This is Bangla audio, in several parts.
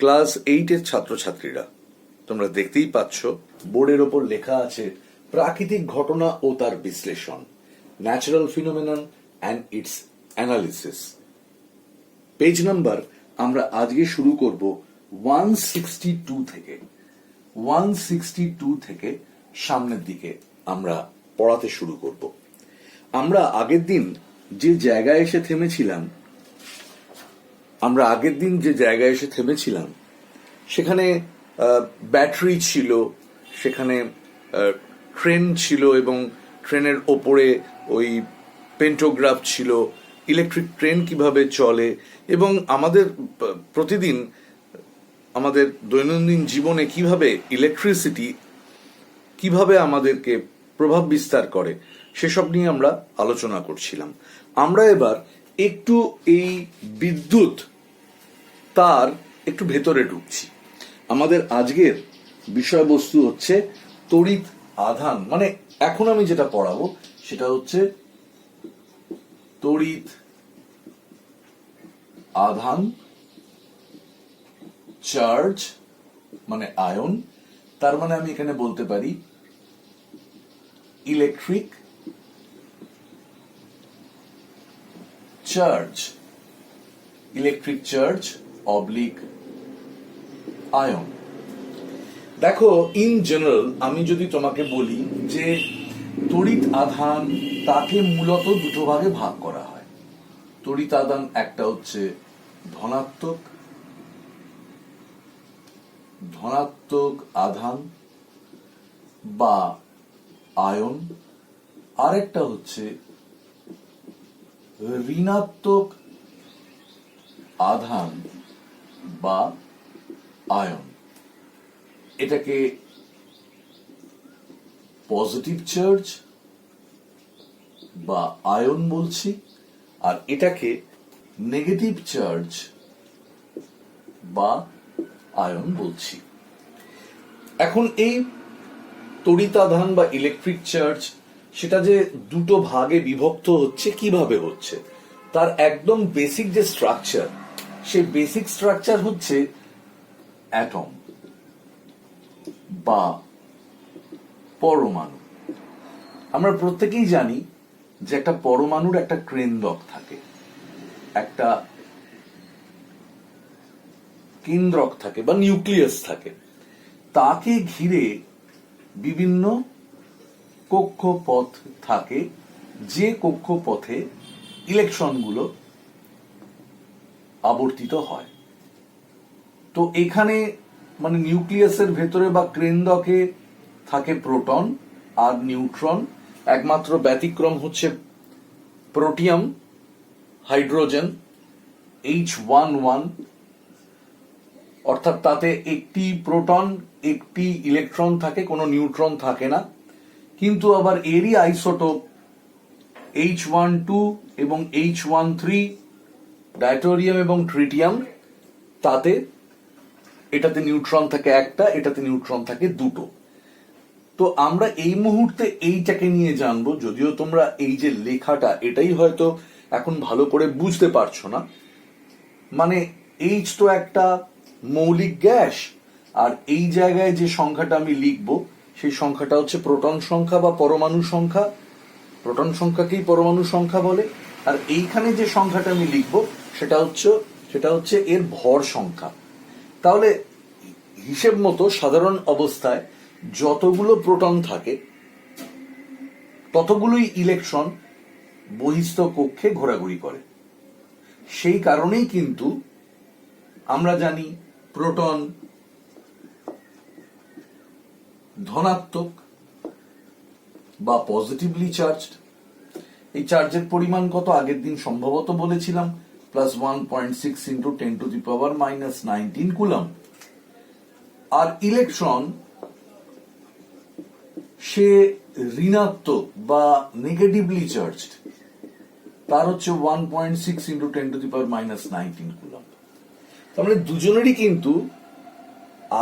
ক্লাস এইটের ছাত্রছাত্রীরা। তোমরা দেখতেই পাচ্ছ, বোর্ডের ওপর লেখা আছে প্রাকৃতিক ঘটনা ও তার বিশ্লেষণ natural phenomenon and its analysis page number আমরা আজকে শুরু করব ওয়ান সিক্সটি টু থেকে। ওয়ান সিক্সটি টু থেকে সামনের দিকে আমরা পড়াতে শুরু করব। আমরা আগের দিন যে জায়গায় এসে থেমেছিলাম আমরা আগের দিন যে জায়গায় এসে থেমেছিলাম, সেখানে ব্যাটারি ছিল, সেখানে ট্রেন ছিল এবং ট্রেনের ওপরে ওই পেন্টোগ্রাফ ছিল, ইলেকট্রিক ট্রেন কীভাবে চলে এবং আমাদের প্রতিদিন, আমাদের দৈনন্দিন জীবনে কীভাবে ইলেকট্রিসিটি কীভাবে আমাদেরকে প্রভাব বিস্তার করে, সেসব নিয়ে আমরা আলোচনা করছিলাম। আমরা এবার একটু এই বিদ্যুৎ তার একটু ভেতরে ঢুকছি। আমাদের আজকের বিষয়বস্তু হচ্ছে তড়িৎ আধান। মানে এখন আমি যেটা পড়াবো সেটা হচ্ছে তড়িৎ আধান চার্জ মানে আয়ন। তার মানে আমি এখানে বলতে পারি electric charge. Electric charge oblique ion দেখো ইন জেনারেল আমি যদি তোমাকে বলি যে তড়িৎ আধান তাকে মূলত দুটো ভাগে ভাগ করা হয়। তড়িৎ আধান একটা হচ্ছে ধনাত্মক ধনাত্মক আধান বা আয়ন, আরেকটা হচ্ছে ঋণাত্মক আধান বা আয়ন। এটাকে পজিটিভ চার্জ বা আয়ন বলছি, আর এটাকে নেগেটিভ চার্জ বা আয়ন বলছি। এখন এই তড়িতাধান বা ইলেকট্রিক চার্জ সেটা যে দুটো ভাগে বিভক্ত হচ্ছে, কীভাবে হচ্ছে? তার একদম বেসিক যে স্ট্রাকচার সেই বেসিক স্ট্রাকচার হচ্ছে অ্যাটম বা পরমাণু। আমরা প্রত্যেকেই জানি যে একটা পরমাণুর একটা কেন্দ্রক থাকে। একটা কেন্দ্রক থাকে বা নিউক্লিয়াস থাকে। তাকে ঘিরে বিভিন্ন কক্ষপথ থাকে। যে কক্ষপথে ইলেকট্রনগুলো আবর্তিত হয়। তো এখানে মানে নিউক্লিয়াসের ভেতরে বা ক্রেন্দকে থাকে প্রোটন আর নিউট্রন। একমাত্র ব্যতিক্রম হচ্ছে protium, hydrogen H one one অর্থাৎ তাতে একটি প্রোটন, একটি ইলেকট্রন থাকে, কোনো নিউট্রন থাকে না। কিন্তু আবার এরই আইসোটোপ এইচ ওয়ান টু এবং এইচ ওয়ান থ্রি ডাইটোরিয়াম এবং ট্রিটিয়াম তাতে এটাতে নিউট্রন থাকে একটা, এটাতে নিউট্রন থাকে দুটো। তো আমরা এই মুহূর্তে এইটাকে নিয়ে জানব, যদিও তোমরা এই যে লেখাটা, এটাই হয়তো এখন ভালো করে বুঝতে পারছ না। মানে এইচ তো একটা মৌলিক গ্যাস, আর এই জায়গায় যে সংখ্যাটা আমি লিখব, সেই সংখ্যাটা হচ্ছে প্রোটন সংখ্যা বা পরমাণু সংখ্যা। প্রোটন সংখ্যাকেই পরমাণু সংখ্যা বলে। আর এইখানে যে সংখ্যাটা আমি লিখব সেটা হচ্ছে সেটা হচ্ছে এর ভর সংখ্যা। তাহলে হিসেব মতো সাধারণ অবস্থায় যতগুলো প্রোটন থাকে, ততগুলোই ইলেকট্রন বহিস্থ কক্ষে ঘোরাঘুরি করে। সেই কারণেই কিন্তু আমরা জানি প্রোটন ধনাত্মক বা পজিটিভলি চার্জড। এই চার্জের পরিমাণ কত আগের দিন সম্ভবত বলেছিলাম। Plus one point six into ten to the power minus nineteen coulomb R electron সে ঋণাত্মক বা নেগেটিভলি চার্জড তার হচ্ছে one point six into ten to the power minus nineteen coulomb তার মানে দুজনেরই কিন্তু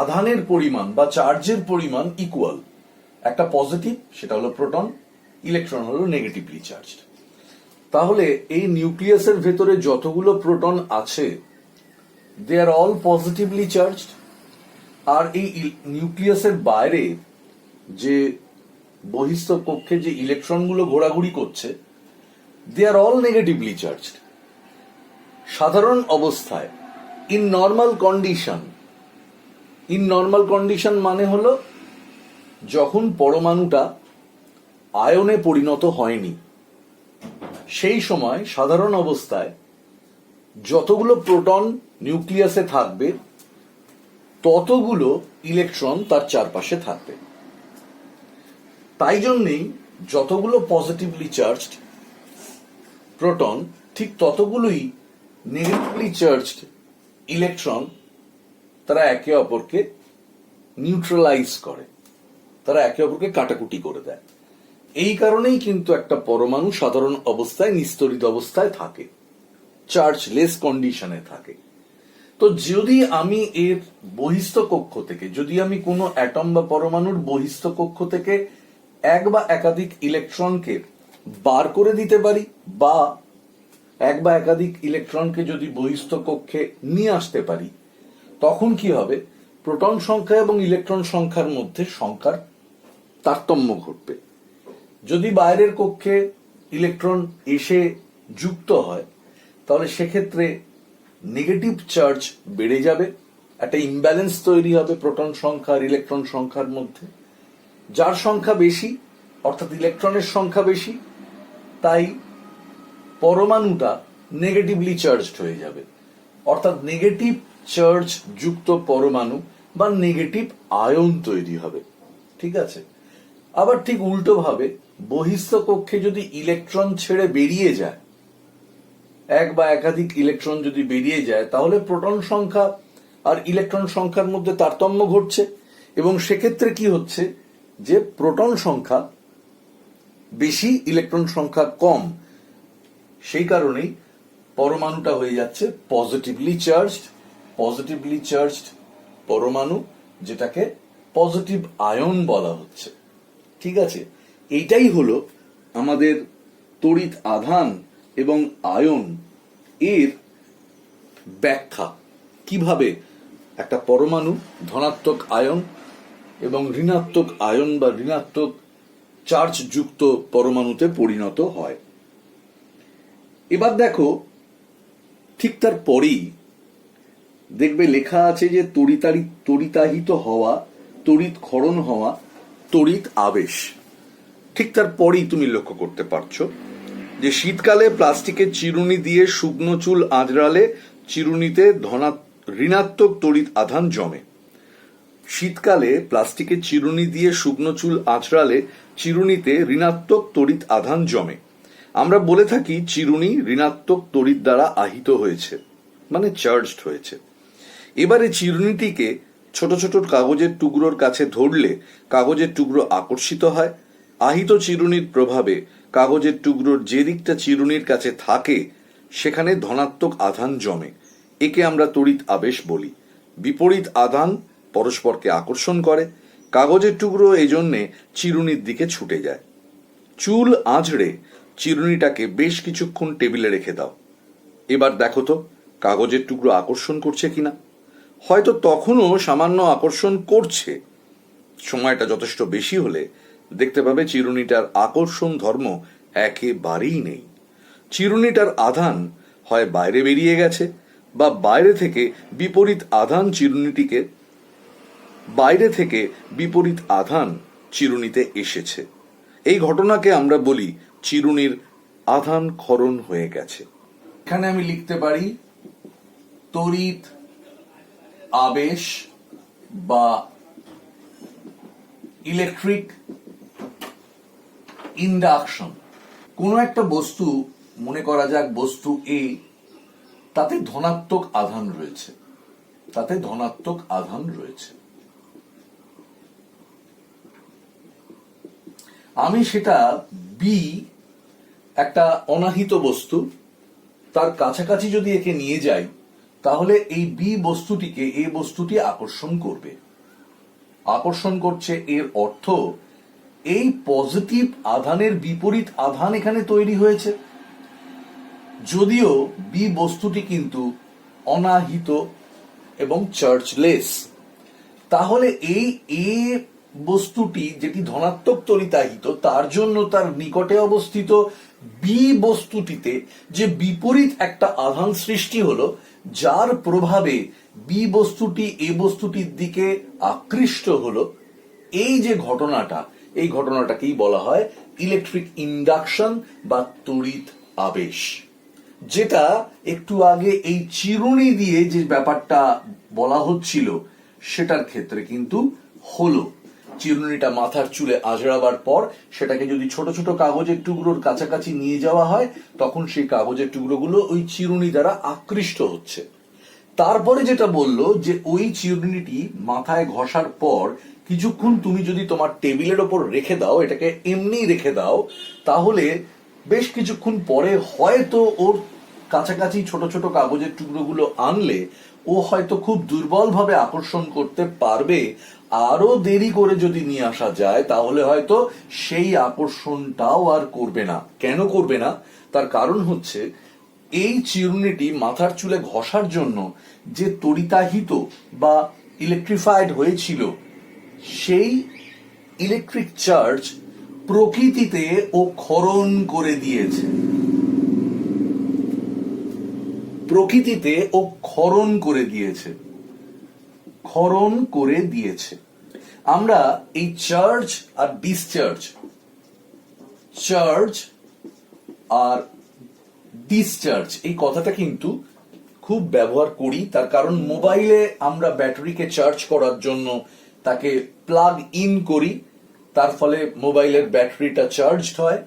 আধানের পরিমাণ বা চার্জের পরিমাণ ইকুয়াল একটা পজিটিভ সেটা হলো প্রোটন ইলেকট্রন হলো নেগেটিভলি চার্জড তাহলে এই নিউক্লিয়াসের ভেতরে যতগুলো প্রোটন আছে they are all positively charged আর এই নিউক্লিয়াসের বাইরে যে বহিস্থ কক্ষে যে ইলেকট্রনগুলো ঘোরাঘুরি করছে they are all negatively charged সাধারণ অবস্থায় in normal condition in normal condition মানে হলো, যখন পরমাণুটা আয়নে পরিণত হয়নি সেই সময় সাধারণ অবস্থায় যতগুলো প্রোটন নিউক্লিয়াসে থাকবে, ততগুলো ইলেকট্রন তার চারপাশে থাকবে। তাই জন্যেই যতগুলো পজিটিভলি চার্জড প্রোটন, ঠিক ততগুলোই নেগেটিভলি চার্জড ইলেকট্রন তারা একে অপরকে নিউট্রালাইজ করে, তারা একে অপরকে কাটাকুটি করে দেয়। এই কারণেই কিন্তু একটা পরমাণু সাধারণ অবস্থায়, নিস্তরিত অবস্থায় থাকে। চার্জ লেস কন্ডিশনে থাকে। তো যদি আমি এর বহিস্থ কক্ষ থেকে, যদি আমি কোনো অ্যাটম বা পরমাণুর বহিস্থ কক্ষ থেকে এক বা একাধিক ইলেকট্রনকে বার করে দিতে পারি, বা এক বা একাধিক ইলেকট্রনকে যদি বহিস্থ কক্ষে নিয়ে আসতে পারি, তখন কি হবে? প্রোটন সংখ্যা এবং ইলেকট্রন সংখ্যার মধ্যে সংখ্যার তারতম্য ঘটবে। যদি বাইরের কক্ষে ইলেকট্রন এসে যুক্ত হয়, তাহলে সেক্ষেত্রে নেগেটিভ চার্জ বেড়ে যাবে, একটা ইমব্যালেন্স তৈরি হবে প্রোটন সংখ্যা আর ইলেকট্রন সংখ্যার মধ্যে। যার সংখ্যা বেশি, অর্থাৎ ইলেকট্রনের সংখ্যা বেশি, তাই পরমাণুটা নেগেটিভলি চার্জড হয়ে যাবে। অর্থাৎ নেগেটিভ চার্জ যুক্ত পরমাণু বা নেগেটিভ আয়ন তৈরি হবে। ঠিক আছে? আবার ঠিক উল্টো ভাবে বহিস্থ কক্ষে যদি ইলেকট্রন ছেড়ে বেরিয়ে যায়, এক বা একাধিক ইলেকট্রন যদি বেরিয়ে যায়, তাহলে প্রোটন সংখ্যা আর ইলেকট্রন সংখ্যার মধ্যে তারতম্য ঘটছে। এবং সেক্ষেত্রে কি হচ্ছে যে প্রোটন সংখ্যা বেশি ইলেকট্রন সংখ্যা কম, সেই কারণেই পরমাণুটা হয়ে যাচ্ছে পজিটিভলি চার্জড পজিটিভলি চার্জড পরমাণু, যেটাকে পজিটিভ আয়ন বলা হচ্ছে। ঠিক আছে? এইটাই হলো আমাদের তড়িৎ আধান এবং আয়ন এর ব্যাখ্যা। কীভাবে? একটা পরমাণু ধনাত্মক আয়ন এবং ঋণাত্মক আয়ন বা ঋণাত্মক চার্জ যুক্ত পরমাণুতে পরিণত হয়। এবার দেখো, ঠিক তার পরেই দেখবে লেখা আছে যে তড়িতারি তড়িতাহিত হওয়া, তড়িৎ ক্ষরণ হওয়া, তড়িৎ আবেশ। ঠিক তার পরেই তুমি লক্ষ্য করতে পারছ যে শীতকালে প্লাস্টিকের চিরুনি দিয়ে শুকনো চুল আঁচড়ালে চিরুনিতে ধনা ঋণাত্মক তড়িৎ আধান জমে। শীতকালে প্লাস্টিকের চিরুনি দিয়ে শুকনো চুল আঁচড়ালে চিরুনিতে ঋণাত্মক তড়িৎ আধান জমে। আমরা বলে থাকি চিরুনি ঋণাত্মক তড়িৎ দ্বারা আহিত হয়েছে মানে চার্জড হয়েছে। এবারে চিরুনিটিকে ছোট ছোট কাগজের টুকরোর কাছে ধরলে কাগজের টুকরো আকর্ষিত হয় আহিত চিরুনির প্রভাবে কাগজের টুকরোর যে দিকটা চিরুনির কাছে থাকে, সেখানে ধনাত্মক আধান জমে। একে আমরা তড়িৎ আবেশ বলি। বিপরীত আধান পরস্পরকে আকর্ষণ করে। কাগজের টুকরো এজন্যে চিরুনির দিকে ছুটে যায়। চুল আঁচড়ে চিরুনিটাকে বেশ কিছুক্ষণ টেবিলে রেখে দাও। এবার দেখো তো, কাগজের টুকরো আকর্ষণ করছে কিনা? হয়তো তখনও সামান্য আকর্ষণ করছে। সময়টা যথেষ্ট বেশি হলে দেখতে পাবে চিরুনিটার আকর্ষণ ধর্ম একেবারেই নেই। চিরুনিটার আধান হয় বাইরে বেরিয়ে গেছে বা বাইরে থেকে বিপরীত আধান চিরুনিটিকে, বাইরে থেকে বিপরীত আধান চিরুনিতে এসেছে। এই ঘটনাকে আমরা বলি চিরুনির আধান ক্ষরণ হয়ে গেছে। এখানে আমি লিখতে পারি তড়িৎ আবেশ বা ইলেকট্রিক ইন্ডাকশন। কোনো একটা বস্তু, মনে করা যাক বস্তু এ তাতে ধনাত্মক আধান রয়েছে। তাতে ধনাত্মক আধান রয়েছে। আমি সেটা বি একটা অনাহিত বস্তু, তার কাছাকাছি যদি একে নিয়ে যাই, তাহলে এই বি বস্তুটিকে এই বস্তুটি আকর্ষণ করবে। আকর্ষণ করছে এর অর্থ এই পজিটিভ আধানের বিপরীত আধান এখানে তৈরি হয়েছে। যদিও বি বস্তুটি কিন্তু অনাহিত এবং চার্চলেস তাহলে এই এ বস্তুটি যেটি ধনাত্মক তরিতাহিত তার জন্য তার নিকটে অবস্থিত বি বস্তুটিতে যে বিপরীত একটা আধান সৃষ্টি হলো, যার প্রভাবে বি বস্তুটি এ বস্তুটির দিকে আকৃষ্ট হলো, এই যে ঘটনাটা এই ঘটনাটাকেই বলা হয় ইলেকট্রিক ইন্ডাকশন বা তড়িৎ আবেশ। যেটা একটু আগে এই চিরুনি দিয়ে যে ব্যাপারটা বলা হচ্ছিল, সেটার ক্ষেত্রে কিন্তু হলো। চিরুনিটা মাথার চুলে আজড়াবার পর সেটাকে যদি ছোট ছোট কাগজের টুকরোর কাছাকাছি নিয়ে যাওয়া হয়, তখন সেই কাগজের টুকরোগুলো ওই চিরুনি দ্বারা আকৃষ্ট হচ্ছে। তারপরে যেটা বলল যে ওই চিরুনিটি মাথায় ঘষার পর কিছুক্ষণ তুমি যদি তোমার টেবিলের ওপর রেখে দাও, এটাকে এমনি রেখে দাও, তাহলে বেশ কিছুক্ষণ পরে হয়তো ওর কাছাকাছি ছোট ছোট কাগজের টুকরোগুলো আনলে ও হয়তো খুব দুর্বলভাবে আকর্ষণ করতে পারবে। আরও দেরি করে যদি নিয়ে আসা যায়, তাহলে হয়তো সেই আকর্ষণটাও আর করবে না। কেন করবে না? তার কারণ হচ্ছে, এই চিরুনিটি মাথার চুলে ঘষার জন্য যে তরিতাহিত বা ইলেকট্রিফাইড হয়েছিল সেই ইলেকট্রিক চার্জ প্রকৃতিতে ও ক্ষরণ করে দিয়েছে। প্রকৃতিতে ও ক্ষরণ করে দিয়েছে। ক্ষরণ করে দিয়েছে। আমরা এই চার্জ আর ডিসচার্জ চার্জ আর ডিসচার্জ এই কথাটা কিন্তু খুব ব্যবহার করি, তার কারণ মোবাইলে আমরা ব্যাটারিকে চার্জ করার জন্য তাকে প্লাগ ইন করি, তার ফলে মোবাইলের ব্যাটারিটা চার্জড হয়।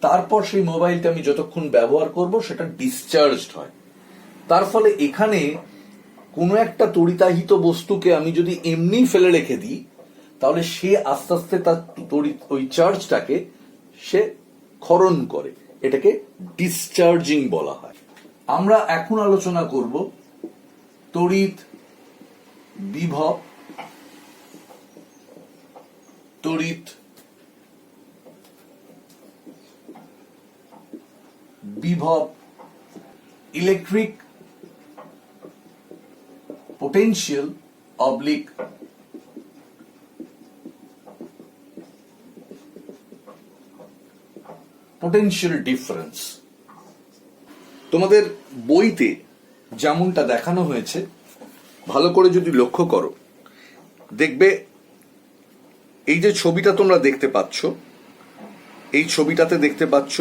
তারপর সেই মোবাইলটা আমি যতক্ষণ ব্যবহার করব, সেটা ডিসচার্জড হয়। তার ফলে এখানে কোনো একটা তড়িতাহিত বস্তুকে আমি যদি এমনি ফেলে রেখে দিই, তাহলে সে আস্তে আস্তে তার তড়িৎ ওই চার্জটাকে সে ক্ষরণ করে। এটাকে ডিসচার্জিং বলা হয়। আমরা এখন আলোচনা করব তড়িৎ বিভব তড়িৎ বিভব electric potential oblique potential difference তোমাদের বইতে যেমনটা দেখানো হয়েছে, ভালো করে যদি লক্ষ্য করো, দেখবে এই যে ছবিটা তোমরা দেখতে পাচ্ছ, এই ছবিটাতে দেখতে পাচ্ছ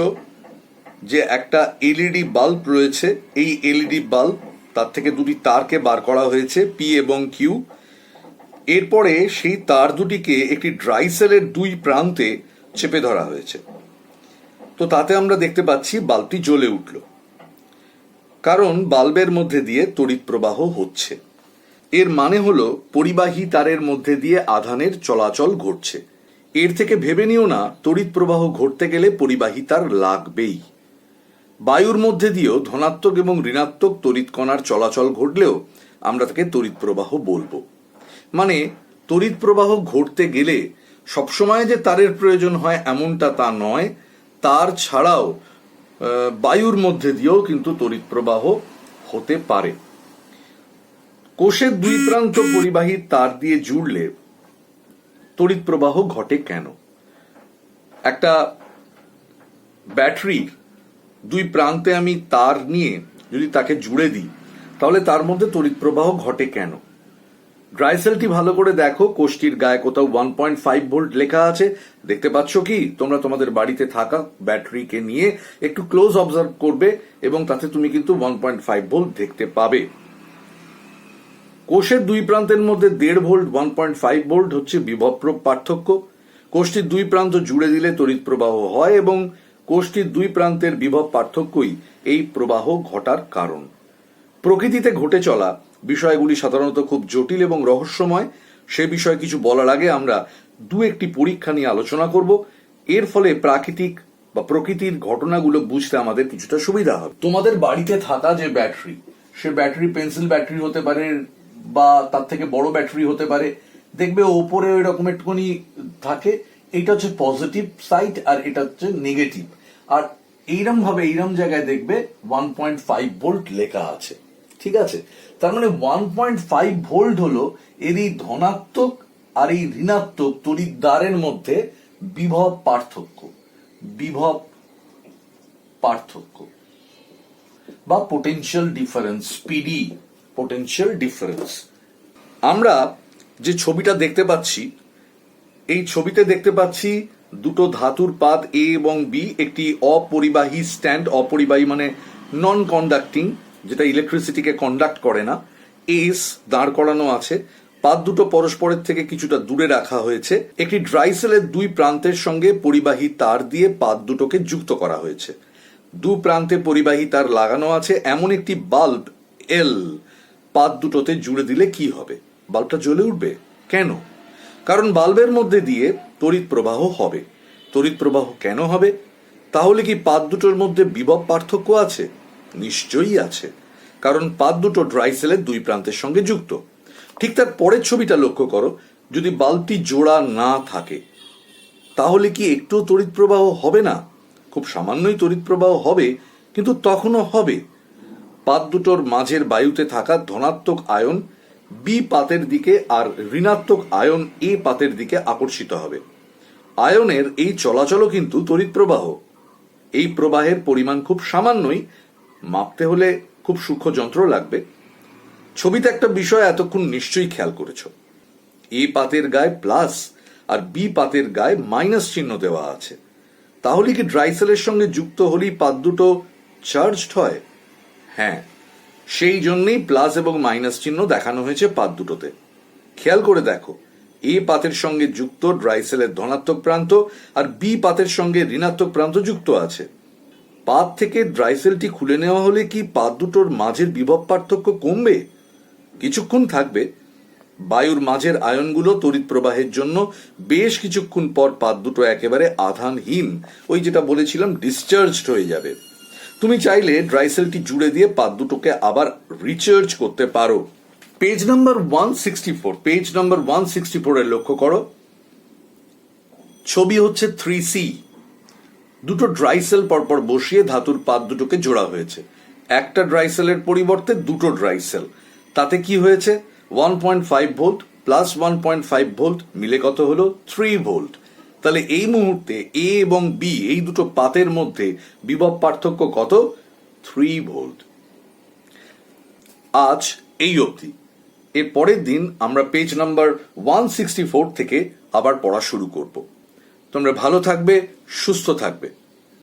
যে একটা এলইডি বাল্ব রয়েছে। এই এলইডি বাল্ব, তার থেকে দুটি তারকে বার করা হয়েছে পি এবং কিউ এরপরে সেই তার দুটিকে একটি ড্রাই সেলের দুই প্রান্তে চেপে ধরা হয়েছে। তো তাতে আমরা দেখতে পাচ্ছি বাল্বটি জ্বলে উঠল। কারণ বাল্বের মধ্যে দিয়ে তড়িৎ প্রবাহ হচ্ছে। এর মানে হলো পরিবাহী তারের মধ্যে দিয়ে আধানের চলাচল ঘটছে। এর থেকে ভেবে নিও না, তড়িৎ প্রবাহ ঘটতে গেলে পরিবাহী তার লাগবেই। বায়ুর মধ্যে দিয়েও ধনাত্মক এবং ঋণাত্মক তড়িৎ কণার চলাচল ঘটলেও আমরা তাকে তড়িৎ প্রবাহ বলব। মানে তড়িৎ প্রবাহ ঘটতে গেলে সবসময় যে তারের প্রয়োজন হয় এমনটা তা নয়, তার ছাড়াও বায়ুর মধ্যে দিয়েও কিন্তু তড়িৎ প্রবাহ হতে পারে। কোষের দুই প্রান্ত পরিবাহী তার দিয়ে জুড়লে তড়িৎ প্রবাহ ঘটে কেন? একটা ব্যাটারির দুই প্রান্তে আমি তার নিয়ে যদি তাকে জুড়ে দিই, তাহলে তার মধ্যে তড়িৎ প্রবাহ ঘটে কেন? ড্রাইসেলটি ভালো করে দেখো, কোষটির গায়ে কোথাও ওয়ান পয়েন্ট ফাইভ ভোল্ট লেখা আছে। দেখতে পাচ্ছ কি? তোমরা তোমাদের বাড়িতে থাকা ব্যাটারিকে নিয়ে একটু ক্লোজ অবজার্ভ করবে এবং তাতে তুমি কিন্তু ওয়ান পয়েন্ট ফাইভ ভোল্ট দেখতে পাবে। কোষের দুই প্রান্তের মধ্যে দেড় volt one point five volt হচ্ছে বিভব পার্থক্য। কোষটির দুই প্রান্ত জুড়ে দিলে তড়িৎ প্রবাহ হয় এবং কোষটির দুই প্রান্তের বিভব পার্থক্যই এই প্রবাহ ঘটার কারণ। প্রকৃতিতে ঘটে চলা বিষয়গুলি সাধারণত খুব জটিল এবং রহস্যময়। সে বিষয়ে কিছু বলার আগে আমরা দু একটি পরীক্ষা নিয়ে আলোচনা করব। এর ফলে প্রাকৃতিক বা প্রকৃতির ঘটনাগুলো বুঝতে আমাদের কিছুটা সুবিধা হবে। তোমাদের বাড়িতে থাকা যে ব্যাটারি, সে ব্যাটারি পেন্সিল ব্যাটারি হতে পারে বা তার থেকে বড় ব্যাটারি হতে পারে। দেখবে ওপরে ওই রকম একটুখানি থাকে। এটা হচ্ছে পজিটিভ সাইড আর এটা হচ্ছে নেগেটিভ আর এইরকম ভাবে এইরকম জায়গায় দেখবে ওয়ান পয়েন্ট ফাইভ ভোল্ট লেখা আছে। ঠিক আছে? তার মানে ওয়ান পয়েন্ট ফাইভ ভোল্ট হলো এর এই ধনাত্মক আর এই ঋণাত্মক তড়িৎদ্বারের মধ্যে বিভব পার্থক্য। বিভব পার্থক্য। বা potential difference PD potential difference আমরা যে ছবিটা দেখতে পাচ্ছি, এই ছবিতে দেখতে পাচ্ছি দুটো ধাতুর পাত এ এবং বি একটি অপরিবাহী স্ট্যান্ড অপরিবাহী মানে নন কন্ডাক্টিং যেটা ইলেকট্রিসিটিকে কন্ডাক্ট করে না। এস দাঁড় করানো আছে। পাত দুটো পরস্পরের থেকে কিছুটা দূরে রাখা হয়েছে। একটি ড্রাইসেলের দুই প্রান্তের সঙ্গে পরিবাহী তার দিয়ে পাত দুটোকে যুক্ত করা হয়েছে। দু প্রান্তে পরিবাহী তার লাগানো আছে। এমন একটি বাল্ব এল পাত দুটোতে জুড়ে দিলে কি হবে? বাল্বটা জ্বলে উঠবে? কেন? কারণ বাল্বের মধ্যে দিয়ে তড়িৎ প্রবাহ হবে। তড়িৎ প্রবাহ কেন হবে? তাহলে কি পাত দুটোর মধ্যে বিভব পার্থক্য আছে? নিশ্চয়ই আছে। কারণ পাত দুটো ড্রাই সেলের দুই প্রান্তের সঙ্গে যুক্ত। ঠিক তার পরের ছবিটা লক্ষ্য করো। যদি বাল্বটি জোড়া না থাকে, তাহলে কি একটু তড়িৎ প্রবাহ হবে না? খুব সামান্যই তড়িৎ প্রবাহ হবে, কিন্তু তখনও হবে। পাত দুটোর মাঝের বায়ুতে থাকা ধনাত্মক আয়ন বি পাতের দিকে আর ঋণাত্মক আয়ন এ পাতের দিকে আকর্ষিত হবে। আয়নের এই চলাচলও কিন্তু তড়িৎ প্রবাহ। এই প্রবাহের পরিমাণ খুব সামান্যই, মাপতে হলে খুব সূক্ষ্ম যন্ত্র লাগবে। ছবিতে একটা বিষয় এতক্ষণ নিশ্চয়ই খেয়াল করেছ। এ পাতের গায়ে প্লাস আর বি পাতের গায়ে মাইনাস চিহ্ন দেওয়া আছে। তাহলে কি ড্রাইসেলের সঙ্গে যুক্ত হলেই পাত দুটো চার্জড হয়? হ্যাঁ সেই জন্যই প্লাস এবং মাইনাস চিহ্ন দেখানো হয়েছে পাত দুটোতে। খেয়াল করে দেখো, এ পাতের সঙ্গে যুক্ত ড্রাইসেলের ধনাত্মক প্রান্ত আর বি পাতের সঙ্গে ঋণাত্মক প্রান্ত যুক্ত আছে। পাত থেকে ড্রাইসেলটি খুলে নেওয়া হলে কি পাত দুটোর মাঝের বিভব পার্থক্য কমবে? কিছুক্ষণ থাকবে। বায়ুর মাঝের আয়নগুলো তড়িৎ প্রবাহের জন্য বেশ কিছুক্ষণ পর পাত দুটো একেবারে আধানহীন, ওই যেটা বলেছিলাম ডিসচার্জড হয়ে যাবে। তুমি চাইলে ড্রাইসেলটি জুড়ে দিয়ে পাত দুটোকে আবার রিচার্জ করতে পারো। Page number one sixty four page number one sixty four লক্ষ্য করো। ছবি হচ্ছে থ্রি সি দুটো ড্রাইসেল পরপর বসিয়ে ধাতুর পাত দুটোকে জোড়া হয়েছে। একটা ড্রাইসেলের পরিবর্তে দুটো ড্রাইসেল তাতে কি হয়েছে? One point five volt plus one point five volt মিলে কত হলো? থ্রি ভোল্ট তাহলে এই মুহূর্তে এ এবং বি, এই দুটো পাতের মধ্যে বিভব পার্থক্য কত? থ্রি ভোল্ট আজ এই অবধি। এর পরের দিন আমরা page number one sixty four থেকে আবার পড়া শুরু করব। তোমরা ভালো থাকবে, সুস্থ থাকবে।